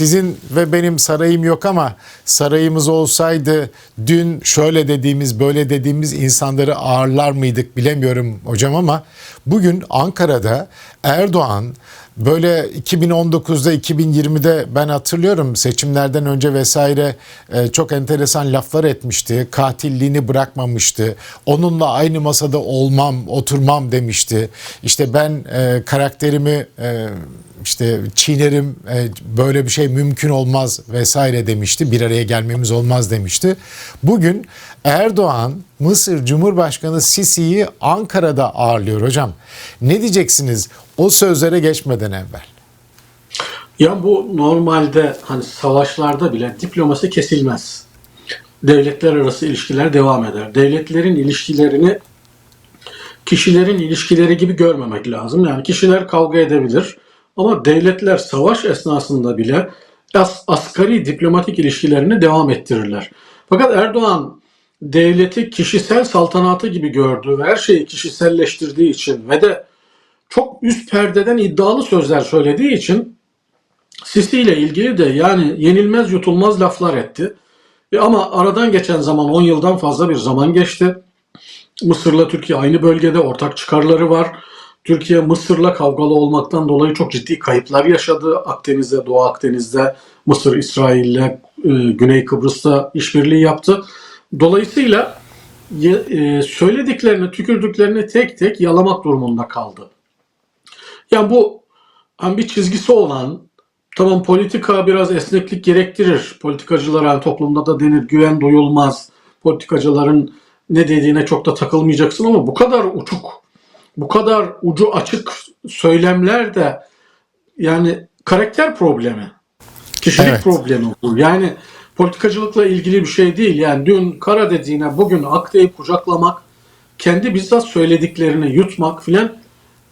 sizin ve benim sarayım yok ama sarayımız olsaydı dün şöyle dediğimiz böyle dediğimiz insanları ağırlar mıydık bilemiyorum hocam ama bugün Ankara'da Erdoğan böyle 2019'da 2020'de ben hatırlıyorum seçimlerden önce vesaire e, çok enteresan laflar etmişti. Katilliğini bırakmamıştı. Onunla aynı masada olmam, oturmam demişti. İşte ben e, karakterimi e, işte çiğnerim, böyle bir şey mümkün olmaz vesaire demişti. Bir araya gelmemiz olmaz demişti. Bugün Erdoğan Mısır Cumhurbaşkanı Sisi'yi Ankara'da ağırlıyor hocam. Ne diyeceksiniz o sözlere geçmeden evvel? Ya bu normalde hani savaşlarda bile diplomasi kesilmez. Devletler arası ilişkiler devam eder. Devletlerin ilişkilerini kişilerin ilişkileri gibi görmemek lazım. Yani kişiler kavga edebilir ama devletler savaş esnasında bile as- asgari diplomatik ilişkilerini devam ettirirler. Fakat Erdoğan devleti kişisel saltanatı gibi gördü ve her şeyi kişiselleştirdiği için ve de çok üst perdeden iddialı sözler söylediği için Sisi ile ilgili de yani yenilmez yutulmaz laflar etti. E ama aradan geçen zaman 10 yıldan fazla bir zaman geçti. Mısır'la Türkiye aynı bölgede ortak çıkarları var. Türkiye Mısır'la kavgalı olmaktan dolayı çok ciddi kayıplar yaşadı. Akdeniz'de, Doğu Akdeniz'de, Mısır, İsrail'le, e, Güney Kıbrıs'ta işbirliği yaptı. Dolayısıyla e, söylediklerini, tükürdüklerini tek tek yalamak durumunda kaldı. Yani bu hani bir çizgisi olan, tamam politika biraz esneklik gerektirir. Politikacılara hani toplumda da denir güven duyulmaz. Politikacıların ne dediğine çok da takılmayacaksın ama bu kadar uçuk, bu kadar ucu açık söylemler de yani karakter problemi, kişilik Evet. problemi bu. Yani politikacılıkla ilgili bir şey değil. Yani dün kara dediğine bugün ak deyip kucaklamak, kendi bizzat söylediklerini yutmak filan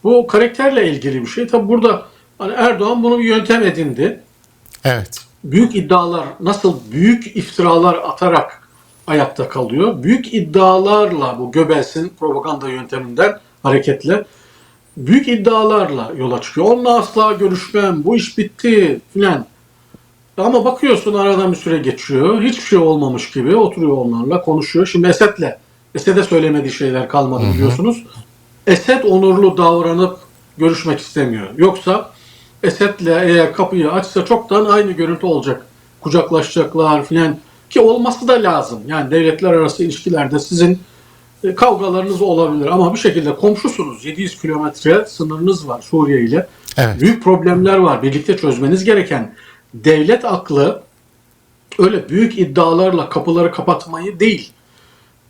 bu karakterle ilgili bir şey. Tabi burada hani Erdoğan bunu bir yöntem edindi. Evet. Büyük iddialar nasıl büyük iftiralar atarak ayakta kalıyor. Büyük iddialarla bu Göbels'in propaganda yönteminden hareketle büyük iddialarla yola çıkıyor. Onunla asla görüşmem, bu iş bitti filan. Ama bakıyorsun aradan bir süre geçiyor. Hiçbir şey olmamış gibi oturuyor onlarla konuşuyor. Şimdi Esed'le, Esed'e söylemediği şeyler kalmadı biliyorsunuz. Esed onurlu davranıp görüşmek istemiyor. Yoksa Esed'le eğer kapıyı açsa çoktan aynı görüntü olacak. Kucaklaşacaklar filan ki olması da lazım. Yani devletler arası ilişkilerde sizin e, kavgalarınız olabilir ama bir şekilde komşusunuz. 700 kilometre sınırınız var Suriye ile. Evet. Büyük problemler var. Birlikte çözmeniz gereken devlet aklı öyle büyük iddialarla kapıları kapatmayı değil,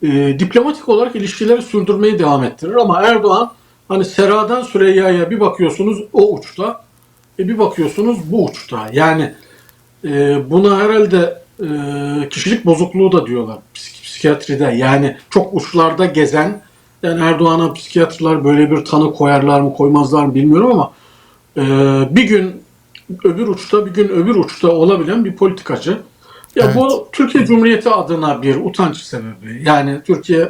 e, diplomatik olarak ilişkileri sürdürmeyi devam ettirir. Ama Erdoğan hani Sera'dan Süreyya'ya bir bakıyorsunuz o uçta, e, bir bakıyorsunuz bu uçta. Yani e, buna herhalde e, kişilik bozukluğu da diyorlar psik- psikiyatride. Yani çok uçlarda gezen, yani Erdoğan'a psikiyatrlar böyle bir tanı koyarlar mı koymazlar mı bilmiyorum ama e, bir gün öbür uçta bir gün öbür uçta olabilen bir politikacı. Ya Evet. bu Türkiye Cumhuriyeti adına bir utanç sebebi. Yani Türkiye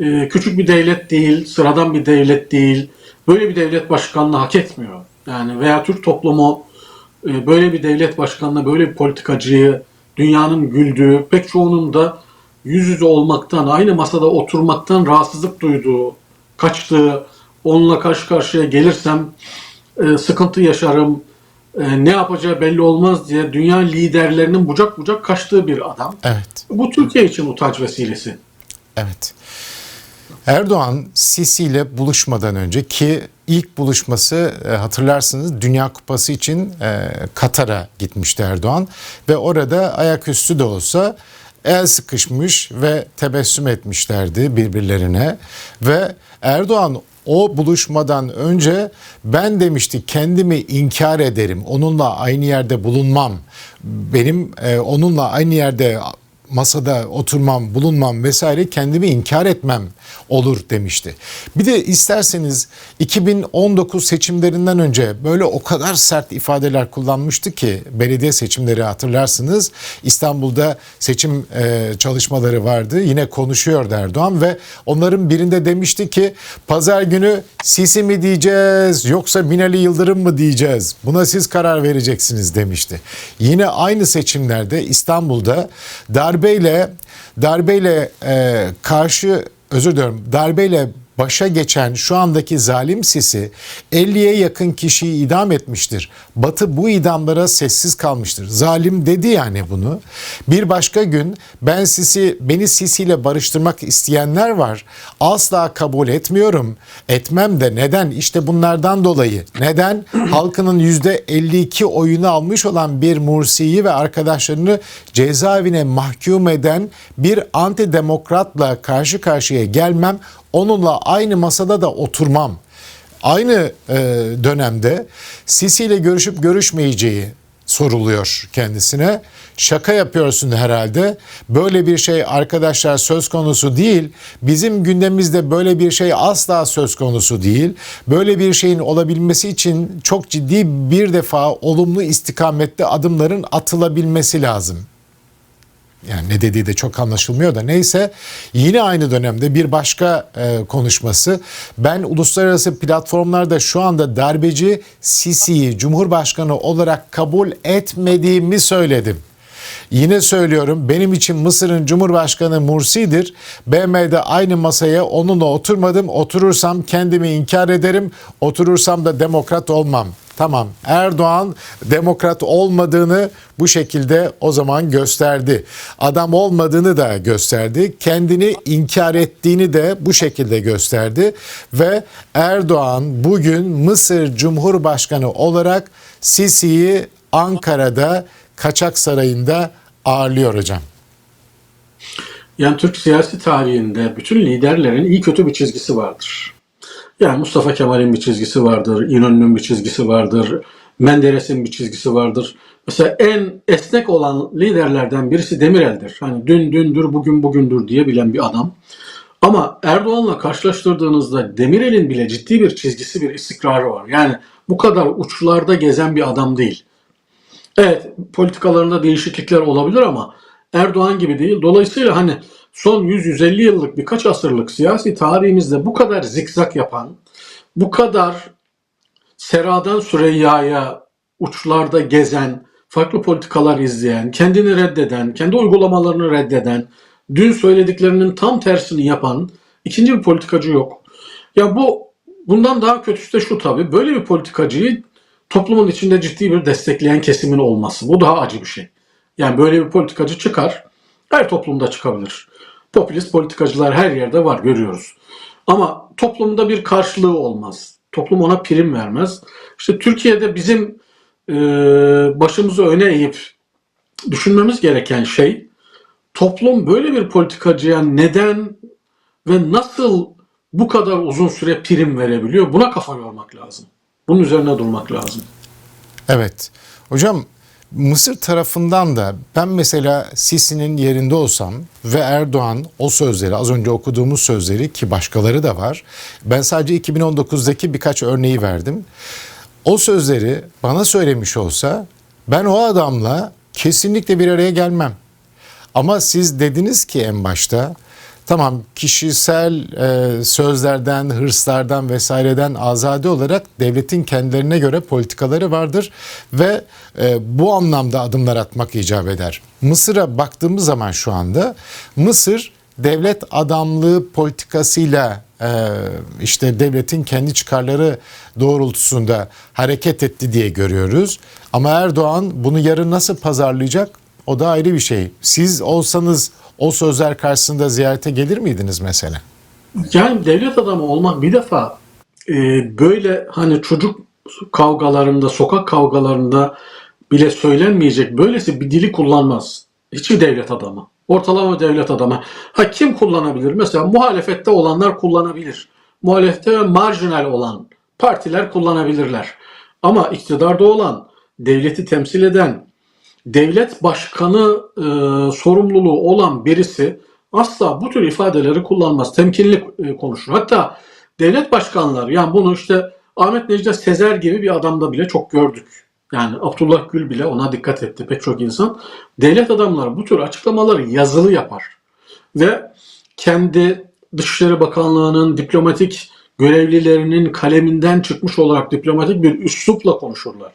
e, küçük bir devlet değil, sıradan bir devlet değil. Böyle bir devlet başkanlığı hak etmiyor. Yani veya Türk toplumu e, böyle bir devlet başkanına, böyle bir politikacıyı dünyanın güldüğü, pek çoğunun da yüz yüze olmaktan, aynı masada oturmaktan rahatsızlık duyduğu, kaçtığı, onunla karşı karşıya gelirsem e, sıkıntı yaşarım, e, ne yapacağı belli olmaz diye dünya liderlerinin bucak bucak kaçtığı bir adam. Evet. Bu Türkiye için utanç vesilesi. Evet. Erdoğan Sisi ile buluşmadan önce ki ilk buluşması e, hatırlarsınız Dünya Kupası için e, Katar'a gitmişti Erdoğan ve orada ayaküstü de olsa el sıkışmış ve tebessüm etmişlerdi birbirlerine ve Erdoğan o buluşmadan önce ben demişti kendimi inkar ederim. Onunla aynı yerde bulunmam. Benim e, onunla aynı yerde masada oturmam, bulunmam vesaire kendimi inkar etmem olur demişti. Bir de isterseniz 2019 seçimlerinden önce böyle o kadar sert ifadeler kullanmıştı ki belediye seçimleri hatırlarsınız. İstanbul'da seçim e, çalışmaları vardı. Yine konuşuyordu Erdoğan ve onların birinde demişti ki pazar günü Sisi mi diyeceğiz yoksa Binali Yıldırım mı diyeceğiz? Buna siz karar vereceksiniz demişti. Yine aynı seçimlerde İstanbul'da darbeyle darbeyle e, karşı özür diliyorum darbeyle başa geçen şu andaki zalim Sisi 50'ye yakın kişiyi idam etmiştir. Batı bu idamlara sessiz kalmıştır. Zalim dedi yani bunu. Bir başka gün ben Sisi beni Sisi ile barıştırmak isteyenler var. Asla kabul etmiyorum. Etmem de neden? İşte bunlardan dolayı. Neden? Halkının %52 oyunu almış olan bir Mursi'yi ve arkadaşlarını cezaevine mahkum eden bir antidemokratla karşı karşıya gelmem. Onunla aynı masada da oturmam. Aynı e, dönemde Sisi ile görüşüp görüşmeyeceği soruluyor kendisine. Şaka yapıyorsun herhalde. Böyle bir şey arkadaşlar söz konusu değil. Bizim gündemimizde böyle bir şey asla söz konusu değil. Böyle bir şeyin olabilmesi için çok ciddi bir defa olumlu istikamette adımların atılabilmesi lazım. Yani ne dediği de çok anlaşılmıyor da neyse yine aynı dönemde bir başka e, konuşması ben uluslararası platformlarda şu anda darbeci Sisi'yi Cumhurbaşkanı olarak kabul etmediğimi söyledim. Yine söylüyorum benim için Mısır'ın Cumhurbaşkanı Mursi'dir. BM'de aynı masaya onunla oturmadım. Oturursam kendimi inkar ederim. Oturursam da demokrat olmam. Tamam Erdoğan demokrat olmadığını bu şekilde o zaman gösterdi. Adam olmadığını da gösterdi. Kendini inkar ettiğini de bu şekilde gösterdi. Ve Erdoğan bugün Mısır Cumhurbaşkanı olarak Sisi'yi Ankara'da Kaçak Sarayı'nda ağırlıyor hocam. Yani Türk siyasi tarihinde bütün liderlerin iyi kötü bir çizgisi vardır. Yani Mustafa Kemal'in bir çizgisi vardır, İnönü'nün bir çizgisi vardır, Menderes'in bir çizgisi vardır. Mesela en esnek olan liderlerden birisi Demirel'dir. Hani dün dündür, bugün bugündür diyebilen bir adam. Ama Erdoğan'la karşılaştırdığınızda Demirel'in bile ciddi bir çizgisi, bir istikrarı var. Yani bu kadar uçlarda gezen bir adam değil. Evet politikalarında değişiklikler olabilir ama Erdoğan gibi değil. Dolayısıyla hani son 100-150 yıllık birkaç asırlık siyasi tarihimizde bu kadar zikzak yapan, bu kadar Sera'dan Süreyya'ya uçlarda gezen, farklı politikalar izleyen, kendini reddeden, kendi uygulamalarını reddeden, dün söylediklerinin tam tersini yapan ikinci bir politikacı yok. Ya bu bundan daha kötüsü de şu tabii. Böyle bir politikacıyı toplumun içinde ciddi bir destekleyen kesimin olması. Bu daha acı bir şey. Yani böyle bir politikacı çıkar. Her toplumda çıkabilir. Popülist politikacılar her yerde var görüyoruz. Ama toplumda bir karşılığı olmaz. Toplum ona prim vermez. İşte Türkiye'de bizim e, başımızı öne eğip düşünmemiz gereken şey toplum böyle bir politikacıya neden ve nasıl bu kadar uzun süre prim verebiliyor? Buna kafa yormak lazım. Bunun üzerine durmak lazım. Evet. Hocam Mısır tarafından da ben mesela Sisi'nin yerinde olsam ve Erdoğan o sözleri az önce okuduğumuz sözleri ki başkaları da var. Ben sadece 2019'daki birkaç örneği verdim. O sözleri bana söylemiş olsa ben o adamla kesinlikle bir araya gelmem. Ama siz dediniz ki en başta tamam kişisel e, sözlerden, hırslardan vesaireden azade olarak devletin kendilerine göre politikaları vardır ve e, bu anlamda adımlar atmak icap eder. Mısır'a baktığımız zaman şu anda Mısır devlet adamlığı politikasıyla e, işte devletin kendi çıkarları doğrultusunda hareket etti diye görüyoruz. Ama Erdoğan bunu yarın nasıl pazarlayacak? O da ayrı bir şey. Siz olsanız o sözler karşısında ziyarete gelir miydiniz mesela? Yani devlet adamı olmak bir defa e, böyle hani çocuk kavgalarında, sokak kavgalarında bile söylenmeyecek böylesi bir dili kullanmaz. Hiçbir devlet adamı. Ortalama devlet adamı. Ha kim kullanabilir? Mesela muhalefette olanlar kullanabilir. Muhalefette ve marjinal olan partiler kullanabilirler. Ama iktidarda olan, devleti temsil eden, devlet başkanı e, sorumluluğu olan birisi asla bu tür ifadeleri kullanmaz. Temkinli e, konuşur. Hatta devlet başkanları yani bunu işte Ahmet Necdet Sezer gibi bir adamda bile çok gördük. Yani Abdullah Gül bile ona dikkat etti pek çok insan. Devlet adamları bu tür açıklamaları yazılı yapar. Ve kendi Dışişleri Bakanlığı'nın diplomatik görevlilerinin kaleminden çıkmış olarak diplomatik bir üslupla konuşurlar.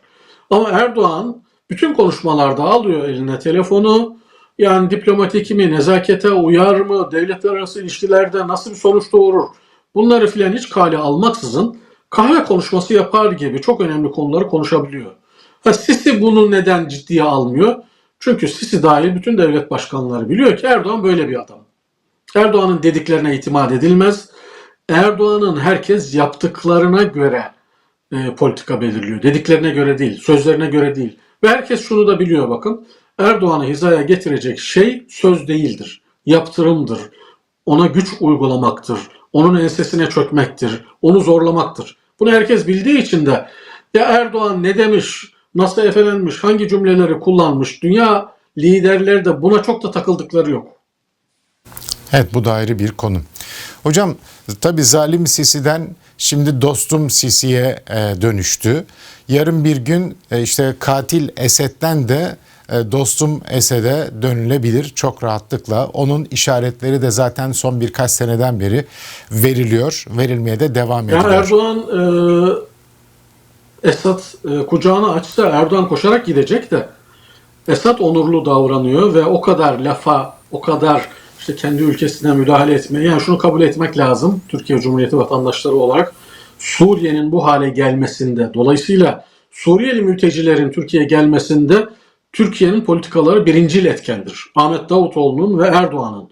Ama Erdoğan bütün konuşmalarda alıyor eline telefonu. Yani diplomatik mi, nezakete uyar mı, devletler arası ilişkilerde nasıl bir sonuç doğurur? Bunları filan hiç kale almaksızın kahve konuşması yapar gibi çok önemli konuları konuşabiliyor. Ha, Sisi bunu neden ciddiye almıyor? Çünkü Sisi dahil bütün devlet başkanları biliyor ki Erdoğan böyle bir adam. Erdoğan'ın dediklerine itimat edilmez. Erdoğan'ın herkes yaptıklarına göre e, politika belirliyor. Dediklerine göre değil, sözlerine göre değil. Ve herkes şunu da biliyor bakın. Erdoğan'ı hizaya getirecek şey söz değildir. Yaptırımdır. Ona güç uygulamaktır. Onun ensesine çökmektir. Onu zorlamaktır. Bunu herkes bildiği için de ya Erdoğan ne demiş, nasıl efelenmiş, hangi cümleleri kullanmış, dünya liderleri de buna çok da takıldıkları yok. Evet bu da ayrı bir konu. Hocam tabi zalim Sisi'den şimdi dostum Sisi'ye e, dönüştü. Yarın bir gün e, işte katil Esed'den de e, dostum Esed'e dönülebilir çok rahatlıkla. Onun işaretleri de zaten son birkaç seneden beri veriliyor. Verilmeye de devam ediyor. Yani Erdoğan e, Esad e, kucağını açsa Erdoğan koşarak gidecek de Esad onurlu davranıyor ve o kadar lafa, o kadar işte kendi ülkesine müdahale etmeye yani şunu kabul etmek lazım Türkiye Cumhuriyeti vatandaşları olarak Suriye'nin bu hale gelmesinde dolayısıyla Suriyeli mültecilerin Türkiye'ye gelmesinde Türkiye'nin politikaları birincil etkendir. Ahmet Davutoğlu'nun ve Erdoğan'ın.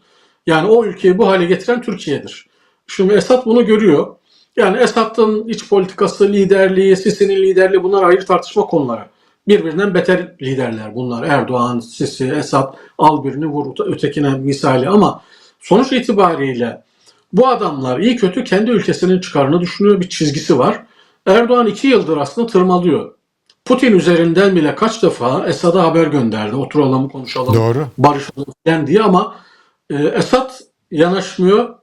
Yani o ülkeyi bu hale getiren Türkiye'dir. Şimdi Esad bunu görüyor. Yani Esad'ın iç politikası, liderliği, Sisi'nin liderliği bunlar ayrı tartışma konuları. Birbirinden beter liderler bunlar. Erdoğan, Sisi, Esad al birini vur ötekine misali ama sonuç itibariyle bu adamlar iyi kötü kendi ülkesinin çıkarını düşünüyor bir çizgisi var. Erdoğan iki yıldır aslında tırmalıyor. Putin üzerinden bile kaç defa Esad'a haber gönderdi. Oturalım konuşalım, Doğru. barışalım falan diye ama e, Esad yanaşmıyor,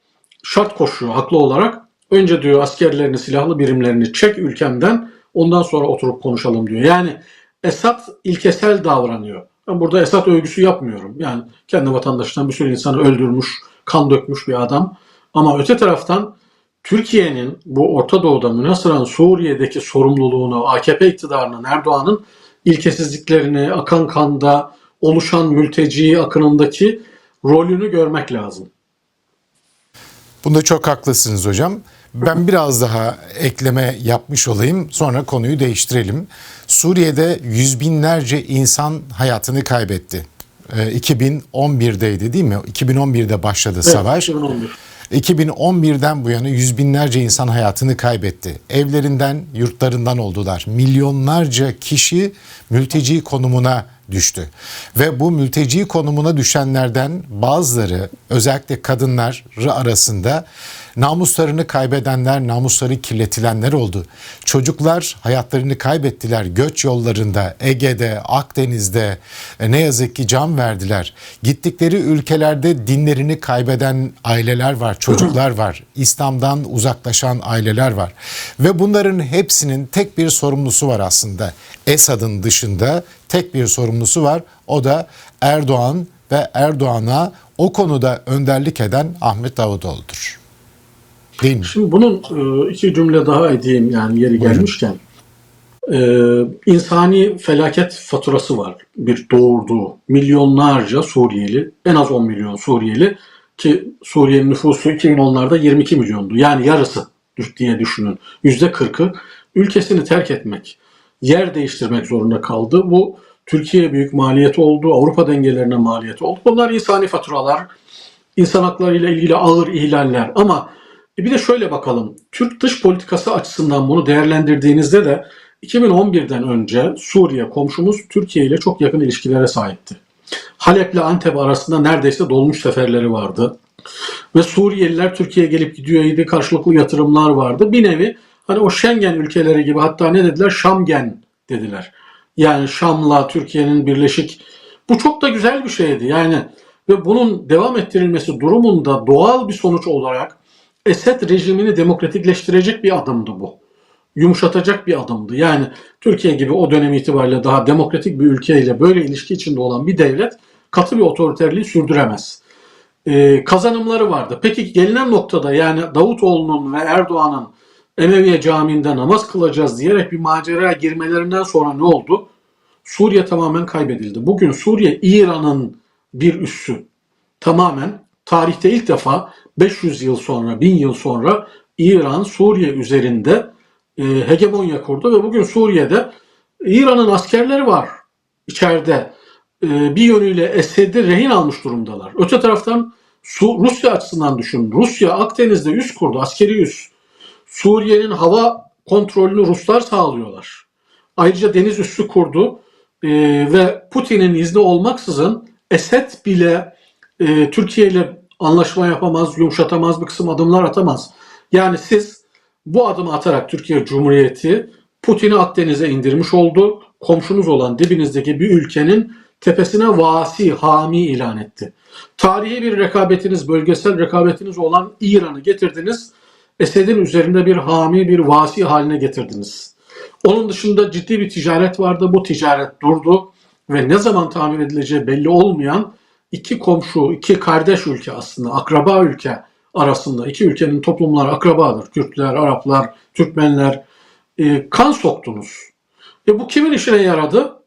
şart koşuyor haklı olarak. Önce diyor askerlerini, silahlı birimlerini çek ülkemden ondan sonra oturup konuşalım diyor. Yani Esad ilkesel davranıyor. Ben burada Esad övgüsü yapmıyorum. Yani kendi vatandaşından bir sürü insanı öldürmüş, kan dökmüş bir adam. Ama öte taraftan Türkiye'nin bu Orta Doğu'da münhasıran Suriye'deki sorumluluğunu AKP iktidarının, Erdoğan'ın ilkesizliklerini, akan kanda oluşan mülteci akınındaki rolünü görmek lazım. Bunda çok haklısınız hocam. Ben biraz daha ekleme yapmış olayım sonra konuyu değiştirelim. Suriye'de yüz binlerce insan hayatını kaybetti. Ee, 2011'deydi değil mi? 2011'de başladı savaş. 2011. 2011'den bu yana yüz binlerce insan hayatını kaybetti. Evlerinden, yurtlarından oldular. Milyonlarca kişi mülteci konumuna düştü. Ve bu mülteci konumuna düşenlerden bazıları özellikle kadınlar arasında namuslarını kaybedenler, namusları kirletilenler oldu. Çocuklar hayatlarını kaybettiler göç yollarında, Ege'de, Akdeniz'de e, ne yazık ki can verdiler. Gittikleri ülkelerde dinlerini kaybeden aileler var, çocuklar var. İslam'dan uzaklaşan aileler var. Ve bunların hepsinin tek bir sorumlusu var aslında. Esad'ın dışında tek bir sorumlusu var. O da Erdoğan ve Erdoğan'a o konuda önderlik eden Ahmet Davutoğlu'dur. Değil mi? Şimdi bunun e, iki cümle daha edeyim yani yeri gelmişken. E, insani felaket faturası var. Bir doğurduğu milyonlarca Suriyeli, en az 10 milyon Suriyeli ki Suriye'nin nüfusu 2010'larda 22 milyondu. Yani yarısı diye düşünün. %40'ı ülkesini terk etmek, yer değiştirmek zorunda kaldı. Bu Türkiye'ye büyük maliyeti oldu, Avrupa dengelerine maliyeti oldu. Bunlar insani faturalar, insan hakları ile ilgili ağır ihlaller ama bir de şöyle bakalım. Türk dış politikası açısından bunu değerlendirdiğinizde de 2011'den önce Suriye komşumuz Türkiye ile çok yakın ilişkilere sahipti. Halep ile Antep arasında neredeyse dolmuş seferleri vardı. Ve Suriyeliler Türkiye'ye gelip gidiyordu. Karşılıklı yatırımlar vardı. Bir nevi hani o Schengen ülkeleri gibi hatta ne dediler? Şamgen dediler. Yani Şam'la Türkiye'nin birleşik bu çok da güzel bir şeydi. Yani ve bunun devam ettirilmesi durumunda doğal bir sonuç olarak Esed rejimini demokratikleştirecek bir adımdı bu. Yumuşatacak bir adımdı. Yani Türkiye gibi o dönem itibariyle daha demokratik bir ülkeyle böyle ilişki içinde olan bir devlet katı bir otoriterliği sürdüremez. Ee, kazanımları vardı. Peki gelinen noktada yani Davutoğlu'nun ve Erdoğan'ın Emeviye Camii'nde namaz kılacağız diyerek bir maceraya girmelerinden sonra ne oldu? Suriye tamamen kaybedildi. Bugün Suriye İran'ın bir üssü. Tamamen tarihte ilk defa 500 yıl sonra, 1000 yıl sonra İran Suriye üzerinde e, hegemonya kurdu ve bugün Suriye'de İran'ın askerleri var içeride. E, bir yönüyle Esed'i rehin almış durumdalar. Öte taraftan Rusya açısından düşün. Rusya Akdeniz'de üs kurdu, askeri üs. Suriye'nin hava kontrolünü Ruslar sağlıyorlar. Ayrıca deniz üssü kurdu e, ve Putin'in izni olmaksızın Esed bile e, Türkiye ile anlaşma yapamaz, yumuşatamaz, bir kısım adımlar atamaz. Yani siz bu adımı atarak Türkiye Cumhuriyeti Putin'i Akdeniz'e indirmiş oldu. Komşunuz olan dibinizdeki bir ülkenin tepesine vasi, hami ilan etti. Tarihi bir rekabetiniz, bölgesel rekabetiniz olan İran'ı getirdiniz. Esed'in üzerinde bir hami, bir vasi haline getirdiniz. Onun dışında ciddi bir ticaret vardı. Bu ticaret durdu ve ne zaman tamir edileceği belli olmayan iki komşu, iki kardeş ülke aslında, akraba ülke arasında iki ülkenin toplumları akrabadır. Kürtler, Araplar, Türkmenler e, kan soktunuz. E bu kimin işine yaradı?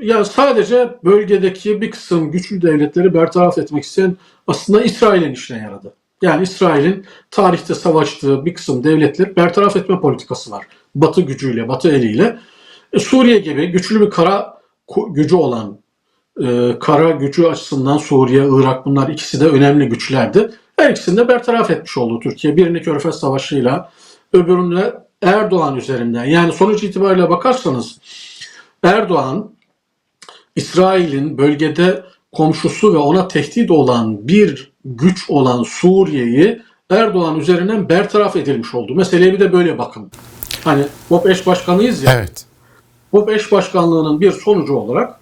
Ya sadece bölgedeki bir kısım güçlü devletleri bertaraf etmek isteyen aslında İsrail'in işine yaradı. Yani İsrail'in tarihte savaştığı bir kısım devletleri bertaraf etme politikası var. Batı gücüyle, Batı eliyle. E, Suriye gibi güçlü bir kara gücü olan, e, kara gücü açısından Suriye, Irak bunlar ikisi de önemli güçlerdi. Her ikisini de bertaraf etmiş oldu Türkiye. Birini Körfez Savaşı'yla, öbürünü Erdoğan üzerinden. Yani sonuç itibariyle bakarsanız Erdoğan İsrail'in bölgede komşusu ve ona tehdit olan bir güç olan Suriye'yi Erdoğan üzerinden bertaraf edilmiş oldu. Meseleye bir de böyle bakın. Hani BOP eş başkanıyız ya. Evet. BOP eş başkanlığının bir sonucu olarak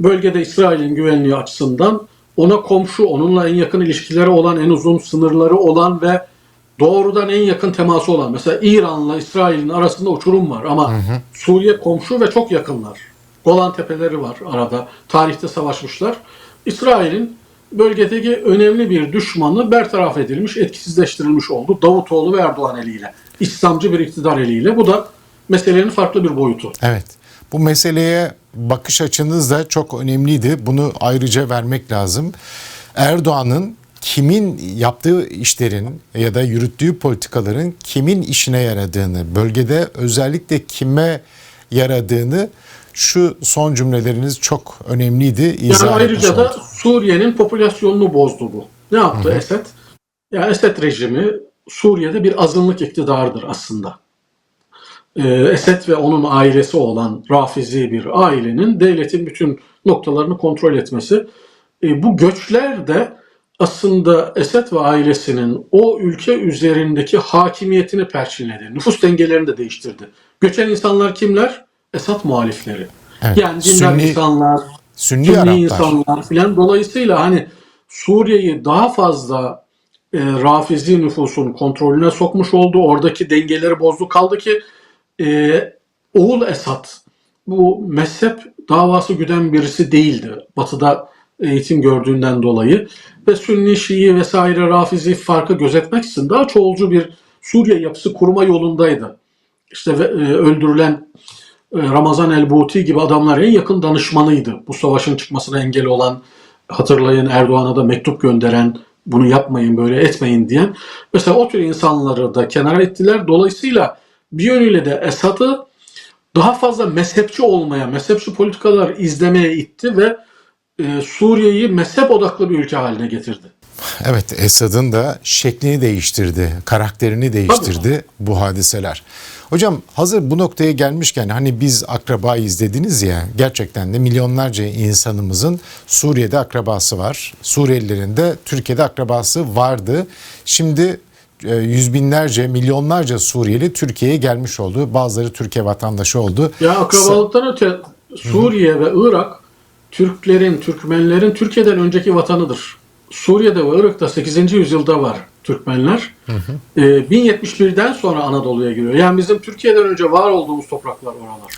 bölgede İsrail'in güvenliği açısından ona komşu, onunla en yakın ilişkileri olan, en uzun sınırları olan ve doğrudan en yakın teması olan. Mesela İran'la İsrail'in arasında uçurum var ama Suriye komşu ve çok yakınlar. Golan Tepeleri var arada. Tarihte savaşmışlar. İsrail'in bölgedeki önemli bir düşmanı bertaraf edilmiş, etkisizleştirilmiş oldu. Davutoğlu ve Erdoğan eliyle. İslamcı bir iktidar eliyle. Bu da meselenin farklı bir boyutu. Evet. Bu meseleye bakış açınız da çok önemliydi. Bunu ayrıca vermek lazım. Erdoğan'ın kimin yaptığı işlerin ya da yürüttüğü politikaların kimin işine yaradığını, bölgede özellikle kime yaradığını şu son cümleleriniz çok önemliydi. Yani İzah etmiş ayrıca da. Suriye'nin popülasyonunu bozdu bu. Ne yaptı Esed? Ya Esed rejimi Suriye'de bir azınlık iktidardır aslında. Ee, Esed ve onun ailesi olan Rafizi bir ailenin devletin bütün noktalarını kontrol etmesi. Ee, bu göçler de aslında Esed ve ailesinin o ülke üzerindeki hakimiyetini perçinledi. Nüfus dengelerini de değiştirdi. Göçen insanlar kimler? Esad muhalifleri. Evet. Yani dindar insanlar, Sünni, Sünni Araplar. insanlar filan. Dolayısıyla hani Suriye'yi daha fazla e, Rafizi nüfusun kontrolüne sokmuş oldu. Oradaki dengeleri bozdu. Kaldı ki e, oğul Esad bu mezhep davası güden birisi değildi. Batı'da eğitim gördüğünden dolayı ve Sünni, Şii vesaire Rafizi farkı gözetmek için daha çoğulcu bir Suriye yapısı kurma yolundaydı. İşte e, öldürülen Ramazan el-Buti gibi adamlar en yakın danışmanıydı. Bu savaşın çıkmasına engel olan, hatırlayın Erdoğan'a da mektup gönderen, bunu yapmayın böyle etmeyin diyen. Mesela o tür insanları da kenara ettiler. Dolayısıyla bir yönüyle de Esad'ı daha fazla mezhepçi olmaya, mezhepçi politikalar izlemeye itti ve e, Suriye'yi mezhep odaklı bir ülke haline getirdi. Evet Esad'ın da şeklini değiştirdi, karakterini değiştirdi bu hadiseler. Hocam hazır bu noktaya gelmişken hani biz akrabayız dediniz ya gerçekten de milyonlarca insanımızın Suriye'de akrabası var. Suriyelilerin de Türkiye'de akrabası vardı. Şimdi e, yüz binlerce, milyonlarca Suriyeli Türkiye'ye gelmiş oldu. Bazıları Türkiye vatandaşı oldu. Ya akrabalıktan öte Suriye ve Irak Türklerin, Türkmenlerin Türkiye'den önceki vatanıdır. Suriye'de ve Irak'ta 8. yüzyılda var Türkmenler. Ee, 1071'den sonra Anadolu'ya giriyor. Yani bizim Türkiye'den önce var olduğumuz topraklar oralar.